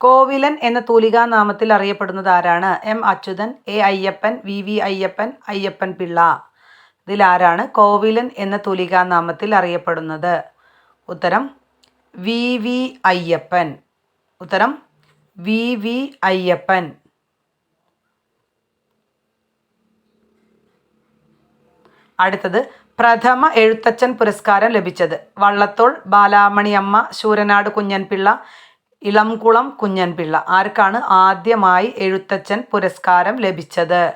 കോവിലൻ എന്ന തൂലികാനാമത്തിൽ അറിയപ്പെടുന്നത് ആരാണ്? M Achuthan A Ayyappan V V Ayyappan Ayyappan Pillai. ഇതിൽ ആരാണ് കോവിലൻ എന്ന തൂലികാനാമത്തിൽ അറിയപ്പെടുന്നത്? ഉത്തരം വി വി അയ്യപ്പൻ. ഉത്തരം വി വി അയ്യപ്പൻ. അടുത്തത് പ്രഥമ എഴുത്തച്ഛൻ പുരസ്കാരം ലഭിച്ചത്. വള്ളത്തോൾ ബാലാമണിയമ്മ ശൂരനാട് കുഞ്ഞൻപിള്ള ഇളംകുളം കുഞ്ഞൻപിള്ള. ആർക്കാണ് ആദ്യമായി എഴുത്തച്ഛൻ പുരസ്കാരം ലഭിച്ചത്?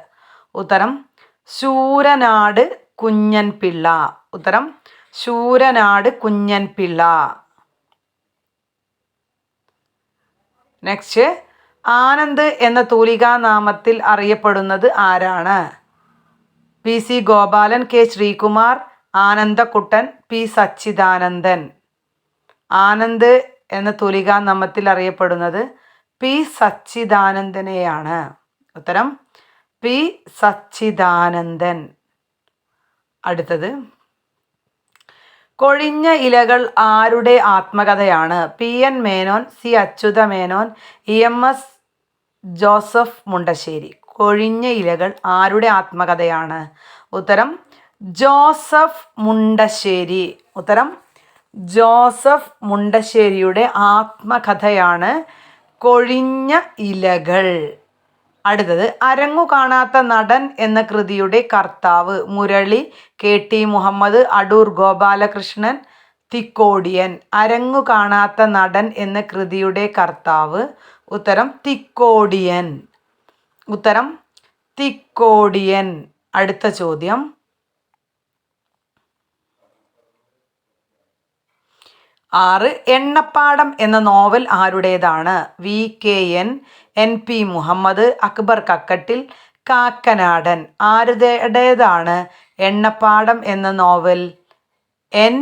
ഉത്തരം ശൂരനാട് കുഞ്ഞൻപിള്ള. ഉത്തരം ശൂരനാട് കുഞ്ഞൻപിള്ള. നെക്സ്റ്റ് ആനന്ദ് എന്ന തൂലികാനാമത്തിൽ അറിയപ്പെടുന്നത് ആരാണ്? P. C. Gopalan K. Sreekumar Anandakuttan P. Sachidanandan. Anand എന്ന തൂലികാ അറിയപ്പെടുന്നത് പി സച്ചിദാനന്ദനെയാണ്. ഉത്തരം പി സച്ചിദാനന്ദൻ. അടുത്തത് കൊഴിഞ്ഞ ഇലകൾ ആരുടെ ആത്മകഥയാണ്? P N Menon C Achutha Menon E M S Joseph Mundassery. Kozhinja Ilakal ആരുടെ ആത്മകഥയാണ്? ഉത്തരം ജോസഫ് മുണ്ടശ്ശേരി. ഉത്തരം ജോസഫ് മുണ്ടശ്ശേരിയുടെ ആത്മകഥയാണ് കൊഴിഞ്ഞ ഇലകൾ. അടുത്തത് അരങ്ങു കാണാത്ത നടൻ എന്ന കൃതിയുടെ കർത്താവ് മുരളി കെ ടി മുഹമ്മദ് അടൂർ ഗോപാലകൃഷ്ണൻ തിക്കോടിയൻ. അരങ്ങു കാണാത്ത നടൻ എന്ന കൃതിയുടെ കർത്താവ്. ഉത്തരം തിക്കോടിയൻ. ഉത്തരം തിക്കോടിയൻ. അടുത്ത ചോദ്യം. ആറ് എണ്ണപ്പാടം എന്ന നോവൽ ആരുടേതാണ്? V. K. N. N. P. Muhammad Akbar Kakkattil Kakkanadan. ആരുടേതാണ് എണ്ണപ്പാടം എന്ന novel? N.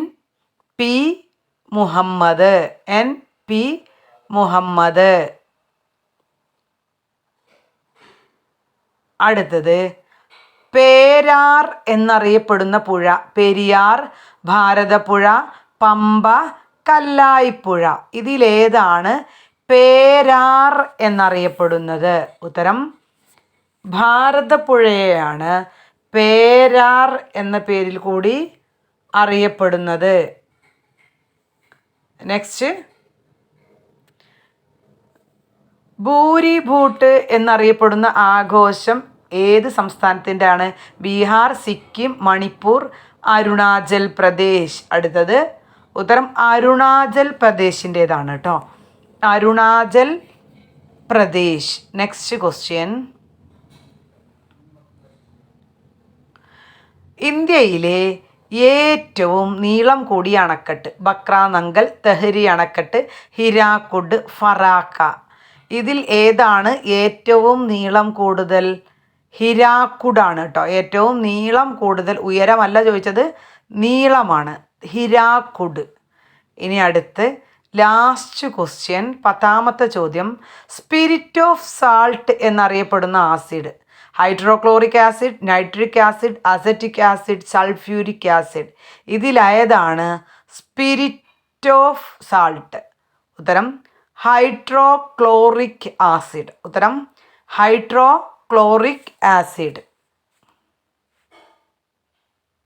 P. Muhammad. N. P. Muhammad. അടുത്തത്. പേരാർ എന്നറിയപ്പെടുന്ന പുഴ. പെരിയാർ ഭാരതപ്പുഴ പമ്പ കല്ലായിപ്പുഴ. ഇതിലേതാണ് പേരാർ എന്നറിയപ്പെടുന്നത്. ഉത്തരം ഭാരതപ്പുഴയെയാണ് പേരാർ എന്ന പേരിൽ കൂടി അറിയപ്പെടുന്നത്. നെക്സ്റ്റ് ഭൂരിഭൂട്ട് എന്നറിയപ്പെടുന്ന ആഘോഷം ഏത് സംസ്ഥാനത്തിന്റെ ബീഹാർ സിക്കിം മണിപ്പൂർ അരുണാചൽ പ്രദേശ്. അടുത്തത് ഉത്തരം അരുണാചൽ പ്രദേശിന്റേതാണ് കേട്ടോ. അരുണാചൽ പ്രദേശ്. നെക്സ്റ്റ് ക്വസ്റ്റ്യൻ ഇന്ത്യയിലെ ഏറ്റവും നീളം കൂടിയ അണക്കെട്ട് ബക്രാനങ്കൽ തെഹരി അണക്കെട്ട് ഹിരാക്കുഡ് ഫറാക്ക. ഇതിൽ ഏതാണ് ഏറ്റവും നീളം കൂടുതൽ? ഹിരാക്കുഡാണ് കേട്ടോ. ഏറ്റവും നീളം കൂടുതൽ ഉയരമല്ല ചോദിച്ചത്. നീളമാണ്. ഹിരാക്കുഡ്. ഇനി അടുത്ത് ലാസ്റ്റ് ക്വസ്റ്റ്യൻ. പത്താമത്തെ ചോദ്യം. സ്പിരിറ്റ് ഓഫ് സാൾട്ട് എന്നറിയപ്പെടുന്ന acid. Hydrochloric acid nitric acid acetic acid sulphuric acid. ഇതിലേതാണ് സ്പിരിറ്റ് ഓഫ് സാൾട്ട്. ഉത്തരം ഹൈഡ്രോക്ലോറിക് ആസിഡ്. ഉത്തരം ഹൈഡ്രോക്ലോറിക് ആസിഡ്.